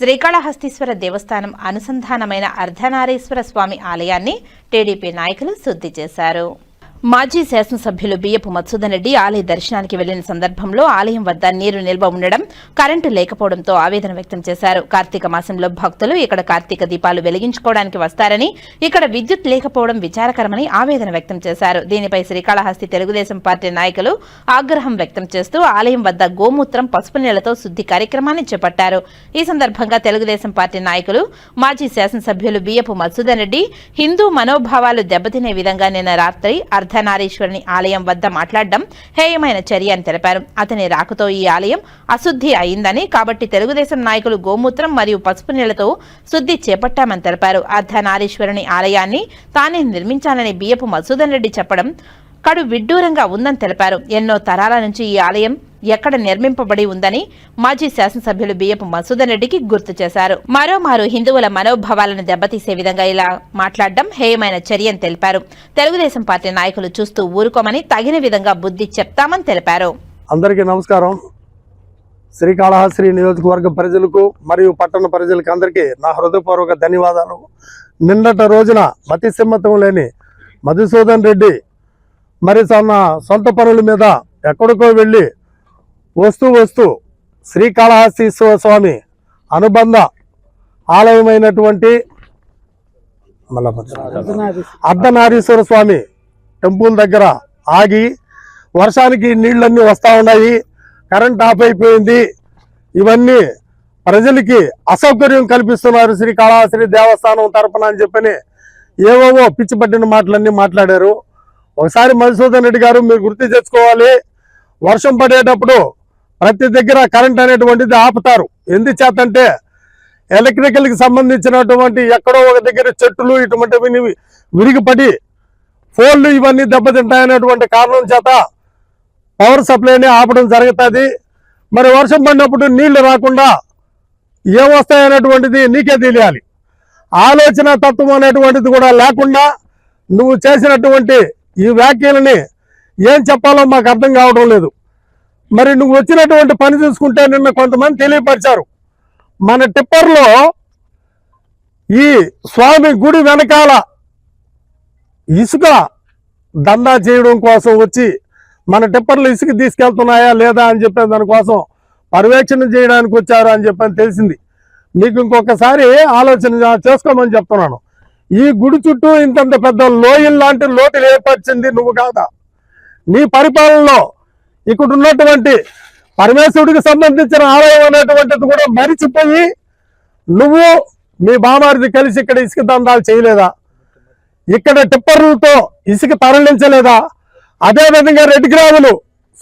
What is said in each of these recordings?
శ్రీకాళహస్తీశ్వర దేవస్థానం అనుసంధానమైన అర్ధనారీశ్వర స్వామి ఆలయాన్ని టీడీపీ నాయకులు శుద్ధి చేశారు. మాజీ శాసనసభ్యులు బియ్యపు మత్సూదన్ రెడ్డి ఆలయ దర్శనానికి వెళ్ళిన సందర్భంలో ఆలయం వద్ద నీరు నిల్వ ఉండడం కరెంటు లేకపోవడంతో ఆవేదన వ్యక్తం చేశారు. కార్తీక మాసంలో భక్తులు ఇక్కడ కార్తీక దీపాలు వెలిగించుకోవడానికి వస్తారని ఇక్కడ విద్యుత్ లేకపోవడం విచారకరమని ఆవేదన వ్యక్తం చేశారు. దీనిపై శ్రీకాళహస్తి తెలుగుదేశం పార్టీ నాయకులు ఆగ్రహం వ్యక్తం చేస్తూ ఆలయం వద్ద గోమూత్రం పసుపు నీళ్ళతో శుద్ధి కార్యక్రమాన్ని చేపట్టారు. ఈ సందర్భంగా తెలుగుదేశం పార్టీ నాయకులు మాజీ శాసనసభ్యులు బియ్యపు మత్సూదన్ రెడ్డి హిందూ మనోభావాలు దెబ్బతినే విధంగా నిన్న రాత్రి అర్ధనారీశ్వరుని ఆలయం వద్ద మాట్లాడడం హేయమైన చర్య అని తెలిపారు. అతని రాకతో ఈ ఆలయం అశుద్ధి అయిందని కాబట్టి తెలుగుదేశం నాయకులు గోమూత్రం మరియు పసుపు నీళ్ళతో శుద్ధి చేపట్టామని తెలిపారు. అర్ధనారీశ్వరుని ఆలయాన్ని తానే నిర్మించాలని బియ్యపు మసూదన్ రెడ్డి చెప్పడం కడు విడ్డూరంగా ఉందని తెలిపారు. ఎన్నో తరాల నుంచి ఈ ఆలయం ఎక్కడ నిర్మింపబడి ఉందని మాజీ శాసనసభ్యులు బియ్యపు మసూదన్ రెడ్డికి గుర్తు చేశారు. మరోమారు హిందువుల మనోభావాలను దెబ్బతీసే విధంగా ఇలా మాట్లాడడం హేయమైన చర్య అని తెలిపారు. తెలుగుదేశం పార్టీ నాయకులు చూస్తూ ఊరుకోమని తగిన విధంగా బుద్ధి చెప్తామని తెలిపారు. అందరికీ నమస్కారం. శ్రీకాళహస్త్రి నియోజకవర్గ ప్రజలకు మరియు పట్టణ ప్రజలకు అందరికీ నా హృదయపూర్వక ధన్యవాదాలు. నిన్నటి రోజున మతిసిమ్మతం లేని మధుసూదన్ రెడ్డి మరి తన సొంత పనుల మీద ఎక్కడికో వెళ్ళి వస్తూ వస్తూ శ్రీకాళహస్తీశ్వర స్వామి అనుబంధ ఆలయమైనటువంటి అర్ధనారీశ్వర స్వామి టెంపుల్ దగ్గర ఆగి వర్షానికి నీళ్ళన్నీ వస్తూ ఉన్నాయి కరెంట్ ఆఫ్ అయిపోయింది. ఇవన్నీ ప్రజలకి అసౌకర్యం కల్పిస్తున్నారు శ్రీకాళహస్తి దేవస్థానం తరపున అని చెప్పని ఏవేవో పిచ్చి పట్టిన మాటలన్నీ మాట్లాడారు. ఒకసారి మధుసూదన్ రెడ్డి గారు మీరు గుర్తు తెచ్చుకోవాలి వర్షం పడేటప్పుడు ప్రతి దగ్గర కరెంట్ అనేటువంటిది ఆపుతారు. ఎందుచేతంటే ఎలక్ట్రికల్కి సంబంధించినటువంటి ఎక్కడో ఒక దగ్గర చెట్టులు ఇటువంటివి విరిగిపడి ఫోన్లు ఇవన్నీ దెబ్బతింటాయనేటువంటి కారణం చేత పవర్ సప్లైని ఆపడం జరుగుతుంది. మరి వర్షం పడినప్పుడు నీళ్ళు రాకుండా ఏమొస్తాయనేటువంటిది నీకే తెలియాలి. ఆలోచన తత్వం అనేటువంటిది కూడా లేకుండా నువ్వు చేసినటువంటి ఈ వ్యాఖ్యలని ఏం చెప్పాలో మాకు అర్థం కావడం లేదు. మరి నువ్వు వచ్చినటువంటి పని చూసుకుంటే నిన్న కొంతమంది తెలియపరిచారు. మన టిప్పర్లో ఈ స్వామి గుడి వెనకాల ఇసుక దందా చేయడం కోసం వచ్చి మన టిప్పర్లు ఇసుక తీసుకెళ్తున్నాయా లేదా అని చెప్పే దానికోసం పర్యవేక్షణ చేయడానికి వచ్చారు అని చెప్పని తెలిసింది. మీకు ఇంకొకసారి ఆలోచన చేసుకోమని చెప్తున్నాను. ఈ గుడి చుట్టూ ఇంతంత పెద్ద లోయల్ లాంటి లోతులు ఏర్పరిచింది నువ్వు కాదా? నీ పరిపాలనలో ఇక్కడ ఉన్నటువంటి పరమేశ్వరుడికి సంబంధించిన ఆలయం అనేటువంటిది కూడా మరిచిపోయి నువ్వు మీ బామారిది కలిసి ఇక్కడ ఇసుక దందాలు చేయలేదా? ఇక్కడ టిప్పర్లతో ఇసుక తరలించలేదా? అదేవిధంగా రెడ్ గ్రాములు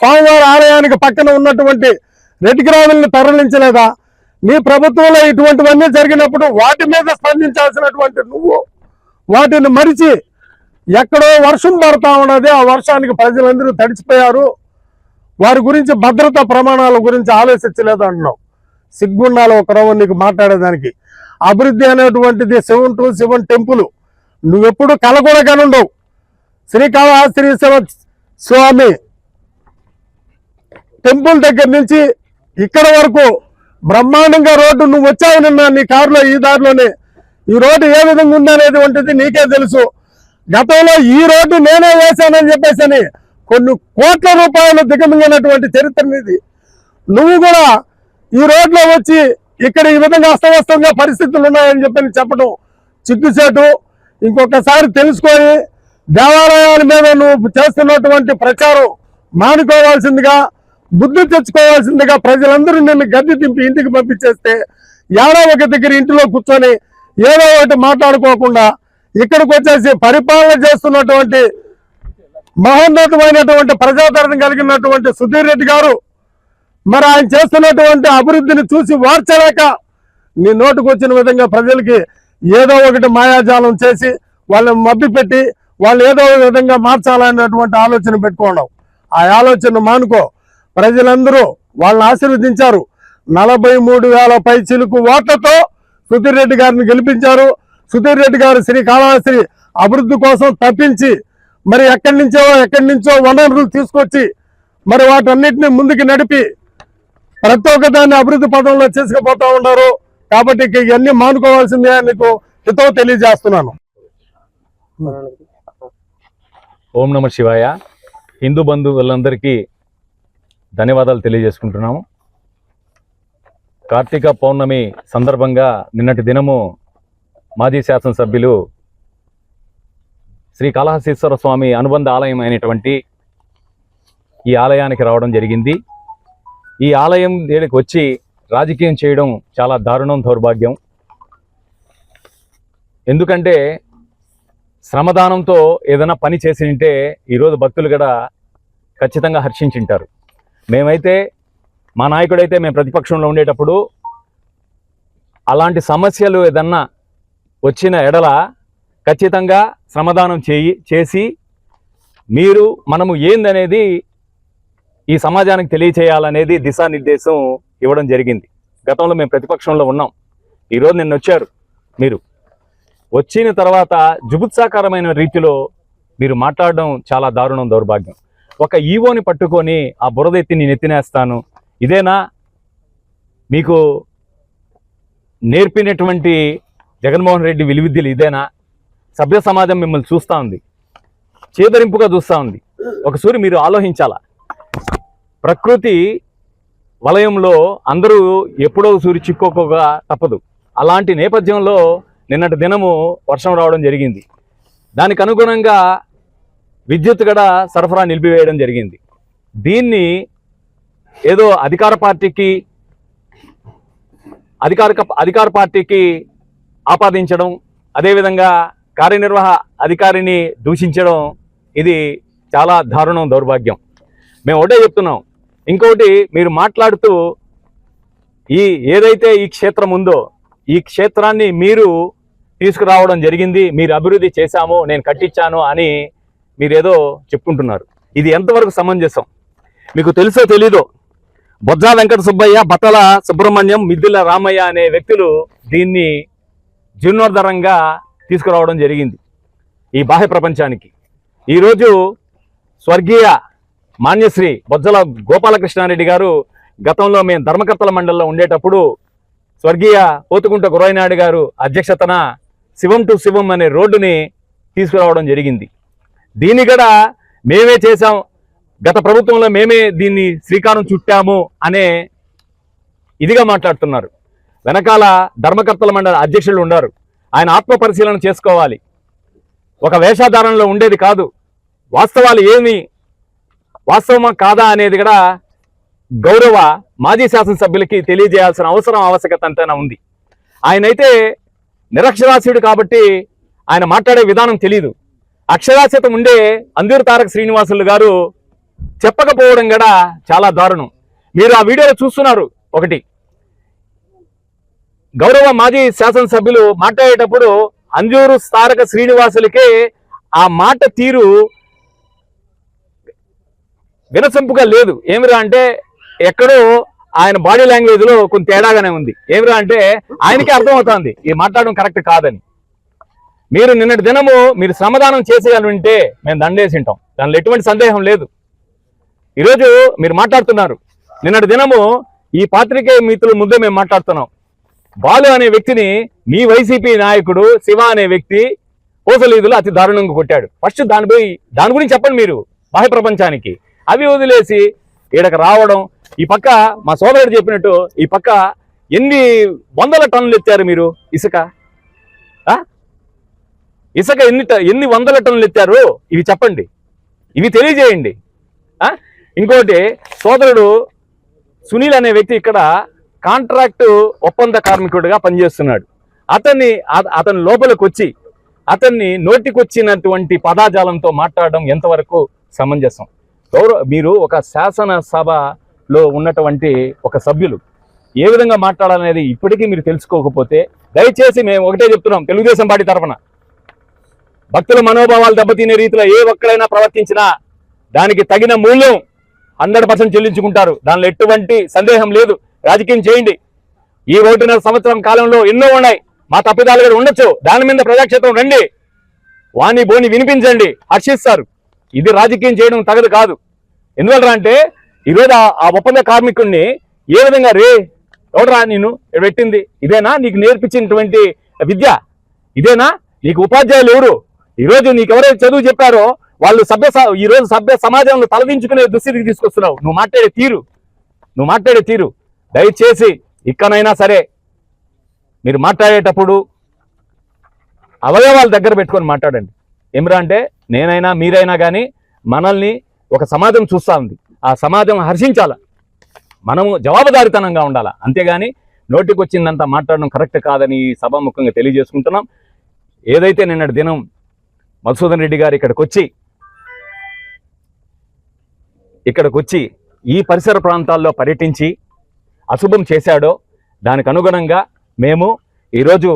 స్వామివారి ఆలయానికి పక్కన ఉన్నటువంటి రెడ్ గ్రాములను తరలించలేదా? నీ ప్రభుత్వంలో ఇటువంటివన్నీ జరిగినప్పుడు వాటి మీద స్పందించాల్సినటువంటి నువ్వు వాటిని మరిచి ఎక్కడో వర్షం పడతా ఉన్నది. ఆ వర్షానికి ప్రజలందరూ తడిచిపోయారు. వారి గురించి భద్రతా ప్రమాణాల గురించి ఆలోచించలేదు అంటున్నావు సిగ్గుండాలి ఒక రవ్వ నీకు మాట్లాడేదానికి. అభివృద్ధి అనేటువంటిది శివన్ టు శివన్ టెంపుల్. నువ్వెప్పుడు కల కూడా కనుండవు శ్రీకాళహస్త్రీశ్వర స్వామి టెంపుల్ దగ్గర నుంచి ఇక్కడ వరకు బ్రహ్మాండంగా రోడ్డు నువ్వు వచ్చావు నిన్న నీ కారులో ఈ దారిలోనే. ఈ రోడ్డు ఏ విధంగా ఉందనేటువంటిది నీకే తెలుసు. గతంలో ఈ రోడ్డు నేనే వేశానని చెప్పేసి అని కొన్ని కోట్ల రూపాయలు దిగమింగినటువంటి చరిత్ర ఇది నువ్వు కూడా ఈ రోడ్లో వచ్చి ఇక్కడ ఈ విధంగా అస్తవ్యస్తంగా పరిస్థితులు ఉన్నాయని చెప్పి చెప్పడం చిక్కుచేటు ఇంకొకసారి తెలుసుకొని దేవాలయాల మీద నువ్వు చేస్తున్నటువంటి ప్రచారం మానుకోవాల్సిందిగా బుద్ధి తెచ్చుకోవాల్సిందిగా ప్రజలందరూ నిన్ను గద్దె దింపి ఇంటికి పంపించేస్తే ఏడో ఒక దగ్గర ఇంటిలో కూర్చొని ఏదో ఒకటి మాట్లాడుకోకుండా ఇక్కడికి వచ్చేసి పరిపాలన చేస్తున్నటువంటి మహోన్నతమైనటువంటి ప్రజాదరణ కలిగినటువంటి సుధీర్ రెడ్డి గారు మరి ఆయన చేస్తున్నటువంటి అభివృద్ధిని చూసి వార్చలేక నీ నోటుకు వచ్చిన విధంగా ప్రజలకి ఏదో ఒకటి మాయాజాలం చేసి వాళ్ళని మభ్య పెట్టి వాళ్ళు ఏదో ఒక విధంగా మార్చాలనేటువంటి ఆలోచన పెట్టుకోవడం. ఆ ఆలోచన మానుకో. ప్రజలందరూ వాళ్ళని ఆశీర్వదించారు. నలభై మూడు వేల పై చిలుకు ఓట్లతో సుధీర్ రెడ్డి గారిని గెలిపించారు. సుధీర్ రెడ్డి గారు శ్రీకాళహస్తి అభివృద్ధి కోసం తప్పించి మరి ఎక్కడి నుంచో ఎక్కడి నుంచో వనరులు తీసుకొచ్చి మరి వాటన్నిటిని ముందుకు నడిపి ప్రతి ఒక్క దాన్ని అభివృద్ధి పదంలో చేసుకుపోతా ఉన్నారు. కాబట్టి ఇవన్నీ మానుకోవాల్సిందే అని నీకు హితో తెలియజేస్తున్నాను. ఓం నమ శివాయ. హిందూ బంధువులందరికీ ధన్యవాదాలు తెలియజేసుకుంటున్నాము. కార్తీక పౌర్ణమి సందర్భంగా నిన్నటి దినము మాజీ శాసనసభ్యులు శ్రీ కాళహస్తీశ్వర స్వామి అనుబంధ ఆలయం అయినటువంటి ఈ ఆలయానికి రావడం జరిగింది. ఈ ఆలయం దగ్గరికి వచ్చి రాజకీయం చేయడం చాలా దారుణం దౌర్భాగ్యం. ఎందుకంటే శ్రమదానంతో ఏదైనా పని చేసి ఉంటే ఈరోజు భక్తులు కూడా ఖచ్చితంగా హర్షించింటారు మేమైతే మా నాయకుడైతే మేము ప్రతిపక్షంలో ఉండేటప్పుడు అలాంటి సమస్యలు ఏదన్నా వచ్చిన ఎడల ఖచ్చితంగా శ్రమదానం చేయి చేసి మీరు మనము ఏందనేది ఈ సమాజానికి తెలియచేయాలనేది దిశానిర్దేశం ఇవ్వడం జరిగింది. గతంలో మేము ప్రతిపక్షంలో ఉన్నాం. ఈరోజు నిన్న వచ్చారు మీరు. వచ్చిన తర్వాత జుగుత్సాకరమైన రీతిలో మీరు మాట్లాడడం చాలా దారుణం దౌర్భాగ్యం. ఒక ఈవోని పట్టుకొని ఆ బురద ఎత్తి నేను ఎత్తినేస్తాను ఇదేనా? మీకు నేర్పినటువంటి జగన్మోహన్ రెడ్డి విలువిద్యలు ఇదేనా? సభ్య సమాజం మిమ్మల్ని చూస్తూ ఉంది. చేదరింపుగా చూస్తూ ఉంది. ఒకసారి మీరు ఆలోచించాలా? ప్రకృతి వలయంలో అందరూ ఎప్పుడో సూరి చిక్కోకోగా తప్పదు. అలాంటి నేపథ్యంలో నిన్నటి దినము వర్షం రావడం జరిగింది. దానికి అనుగుణంగా విద్యుత్ కూడా సరఫరా నిలిపివేయడం జరిగింది. దీన్ని ఏదో అధికార పార్టీకి అధికారిక అధికార పార్టీకి ఆపాదించడం అదేవిధంగా కార్యనిర్వాహ అధికారిని దూషించడం ఇది చాలా దారుణం దౌర్భాగ్యం. మేము ఒకటే చెప్తున్నాం. ఇంకొకటి మీరు మాట్లాడుతూ ఈ ఏదైతే ఈ క్షేత్రం ఉందో ఈ క్షేత్రాన్ని మీరు తీసుకురావడం జరిగింది మీరు అభివృద్ధి చేశాము నేను కట్టించాను అని మీరేదో చెప్పుకుంటున్నారు. ఇది ఎంతవరకు సమంజసం? మీకు తెలుసో తెలీదో? బొజ్జా వెంకట సుబ్బయ్య బట్టల సుబ్రహ్మణ్యం మిద్దుల రామయ్య అనే వ్యక్తులు దీన్ని జీర్ణోద్ధరంగా తీసుకురావడం జరిగింది ఈ బాహ్య ప్రపంచానికి. ఈరోజు స్వర్గీయ మాన్యశ్రీ బొజ్జల గోపాలకృష్ణారెడ్డి గారు గతంలో మేము ధర్మకర్తల మండలిలో ఉండేటప్పుడు స్వర్గీయ పోతుకుంట గురైనాయుడు గారు అధ్యక్షతన శివం టు శివం అనే రోడ్డుని తీసుకురావడం జరిగింది. దీన్ని కూడా మేమే చేశాం. గత ప్రభుత్వంలో మేమే దీన్ని శ్రీకారం చుట్టాము అనే ఇదిగా మాట్లాడుతున్నారు. వెనకాల ధర్మకర్తల మండలి అధ్యక్షులు ఉన్నారు. ఆయన ఆత్మ పరిశీలన చేసుకోవాలి. ఒక వేషాధారణలో ఉండేది కాదు. వాస్తవాలు ఏమి? వాస్తవమా కాదా అనేది కూడా గౌరవ మాజీ శాసనసభ్యులకి తెలియజేయాల్సిన అవసరం ఆవశ్యకత అంతేనా ఉంది. ఆయనైతే నిరక్షరాస్యుడు కాబట్టి ఆయన మాట్లాడే విధానం తెలియదు అక్షరాస్యత ఉండే అందూరు తారక శ్రీనివాసులు గారు చెప్పకపోవడం కూడా చాలా దారుణం. మీరు ఆ వీడియోలో చూస్తున్నారు ఒకటి. గౌరవ మాజీ శాసనసభ్యులు మాట్లాడేటప్పుడు అంజూరు స్థారక శ్రీనివాసులకే ఆ మాట తీరు వినసంపుగా లేదు. ఏమిరా అంటే ఎక్కడో ఆయన బాడీ లాంగ్వేజ్లో కొంత తేడాగానే ఉంది. ఏమిరా అంటే ఆయనకే అర్థమవుతోంది. ఇది మాట్లాడడం కరెక్ట్ కాదని. మీరు నిన్నటి దినము మీరు శ్రమదానం చేసేయాలంటే మేము దండేసింటాం దానిలో ఎటువంటి సందేహం లేదు. ఈరోజు మీరు మాట్లాడుతున్నారు. నిన్నటి దినము ఈ పాత్రికేయ మిత్రుల ముందే మేము మాట్లాడుతున్నాం. బాలు అనే వ్యక్తిని మీ వైసీపీ నాయకుడు శివ అనే వ్యక్తి కోసలీదులు అతి దారుణంగా కొట్టాడు. ఫస్ట్ దానిపై దాని గురించి చెప్పండి మీరు బాహ్య ప్రపంచానికి. అవి వదిలేసి ఈడకు రావడం ఈ పక్క మా సోదరుడు చెప్పినట్టు ఈ పక్క ఎన్ని వందల టన్నులు ఎత్తారు మీరు? ఇసుక? ఇసుక ఎన్ని ఎన్ని వందల టన్నులు ఎత్తారు? ఇవి చెప్పండి. ఇవి తెలియజేయండి. ఇంకోటి సోదరుడు సునీల్ అనే వ్యక్తి ఇక్కడ కాంట్రాక్టు ఒప్పంద కార్మికుడిగా పనిచేస్తున్నాడు. అతన్ని అత- అతని లోపలికి వచ్చి అతన్ని నోటికొచ్చినటువంటి పదాజాలంతో మాట్లాడడం ఎంతవరకు సమంజసం? గౌరవ మీరు ఒక శాసనసభలో ఉన్నటువంటి ఒక సభ్యులు ఏ విధంగా మాట్లాడాలనేది ఇప్పటికీ మీరు తెలుసుకోకపోతే దయచేసి మేము ఒకటే చెప్తున్నాం తెలుగుదేశం పార్టీ తరఫున. భక్తుల మనోభావాలు దెబ్బతినే రీతిలో ఏ ఒక్కడైనా ప్రవర్తించినా దానికి తగిన మూల్యం హండ్రెడ్ పర్సెంట్ చెల్లించుకుంటారు. దానిలో ఎటువంటి సందేహం లేదు. రాజకీయం చేయండి. ఈ ఒకటిన్నర సంవత్సరం కాలంలో ఎన్నో ఉన్నాయి. మా తప్పిదాలు కూడా ఉండొచ్చు. దాని మీద ప్రజాక్షేత్రం రండి. వాణి బోని వినిపించండి. హర్షిస్తారు ఇది రాజకీయం చేయడం తగదు కాదు. ఎందువల్ల అంటే ఈరోజు ఆ- ఆ ఒప్పంద కార్మికుడిని ఏ విధంగా రే ఎవడరా నేను పెట్టింది? ఇదేనా? నీకు నేర్పించినటువంటి విద్య? ఇదేనా? నీకు ఉపాధ్యాయులు ఎవరు? ఈరోజు నీకు ఎవరైతే చదువు చెప్పారో వాళ్ళు సభ్య స- ఈ రోజు సభ్య సమాజంలో తలదించుకునే దుస్థితికి తీసుకొస్తున్నావు. నువ్వు మాట్లాడే తీరు. నువ్వు మాట్లాడే తీరు. దయచేసి ఇక్కడైనా సరే మీరు మాట్లాడేటప్పుడు అవయవాలు దగ్గర పెట్టుకొని మాట్లాడండి. ఎమరా అంటే నేనైనా మీరైనా కానీ మనల్ని ఒక సమాజం చూస్తూ ఉంది. ఆ సమాజం హర్షించాల? మనము జవాబుదారితనంగా ఉండాలా? అంతేగాని నోటికి వచ్చిందంతా మాట్లాడడం కరెక్ట్ కాదని ఈ సభాముఖంగా తెలియజేసుకుంటున్నాం. ఏదైతే నిన్నటి దినం మధుసూదన్ రెడ్డి గారు ఇక్కడికి వచ్చి ఇక్కడికి వచ్చి ఈ పరిసర ప్రాంతాల్లో పర్యటించి అశుభం చేశాడో దానికి అనుగుణంగా మేము ఈరోజు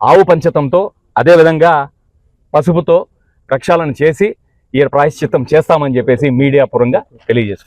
ఆవు పంచతంతో అదేవిధంగా పసుపుతో ప్రక్షాళన చేసి ఈ ప్రాయశ్చిత్తం చేస్తామని చెప్పేసి మీడియా పరంగా తెలియజేస్తుంది